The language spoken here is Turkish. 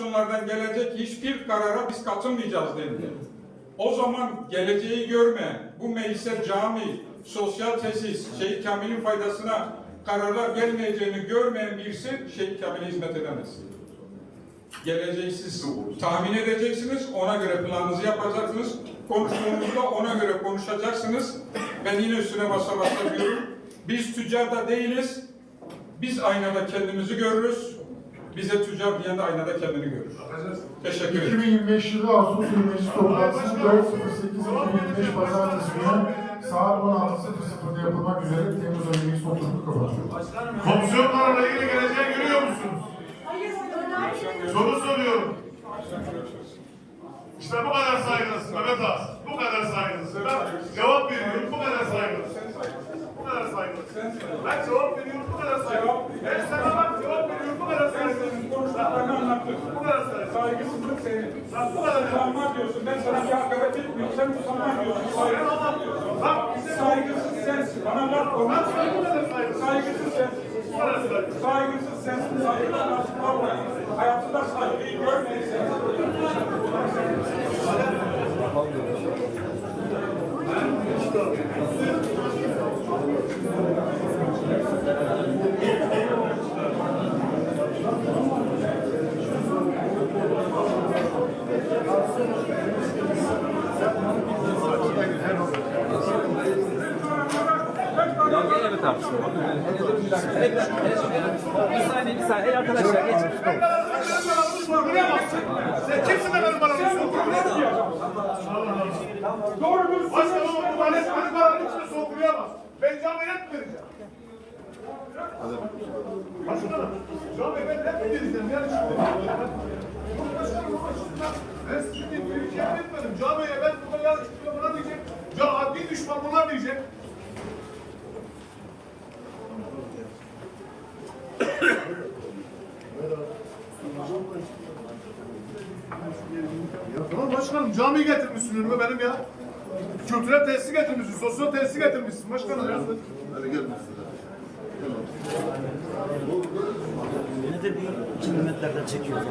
komisyonlardan gelecek hiçbir karara biz katılmayacağız dendi. O zaman geleceği görmeyen, bu meclisler cami, sosyal tesis, Şehit Kamil'in faydasına kararlar gelmeyeceğini görmeyen birisi Şehit Kamil'e hizmet edemez. Geleceği siz tahmin edeceksiniz, ona göre planınızı yapacaksınız, konuştuğunuzda ona göre konuşacaksınız. Ben yine üstüne basa basa diyorum. Biz tüccar da değiliz, biz aynada kendimizi görürüz, bize tüccar diyen de aynada kendini görür. Teşekkür ederim. 2025 yılı Ağustos ayı meclis toplantısı 4.08.2025 Pazartesi günü saat 16.00'da yapılmak üzere Temmuz ayı meclis oturumu kapatıyor. Komisyon kararına ilgili geleceği görüyor musunuz? Soru soruyorum. İşte bu kadar saygılısın Mehmet Ağas. Bu kadar saygılısın. Ben cevap veriyorum bu kadar saygılısın. Bu kadar saygılısın. Ben cevap veriyorum bu kadar saygılısın. Ben sana bak cevap veriyorum bu kadar saygılısın. Konuştuklarını anlattım. Bu kadar saygılısın. Kadar Usanma diyorsun. Ben sana bir hakaret etmiyorum. Sen usanma diyorsun. Saygısızlık diyorsun. Bak Saygısız sensin. Bana laf saygılısın. Saygısız sensin. Saygısız sensin. Saygıdan açıklanma. Hayatında saygıyı görmeyin sen. Evet abi. Bir saniye bir saniye arkadaşlar geç. Sen kimsin de benim bana? Doğru dürüst Başkanım bana benim bana içine sokulayamaz. Ben canlı et vereceğim. Başkanım, canlı ben net vereceğim. Yani şimdi. Başkanım şimdi ben sizi bir ben yarın çıkıyor buna diyecek. Ya adli düşman bunlar diyecek. Tamam başkanım cami getirmişsin önüme benim ya. Kültürel tesis getirmişsin, sosyal tesis getirmişsin başkanım ya. Yine de bir 2 milimetrelerden çekiyoruz.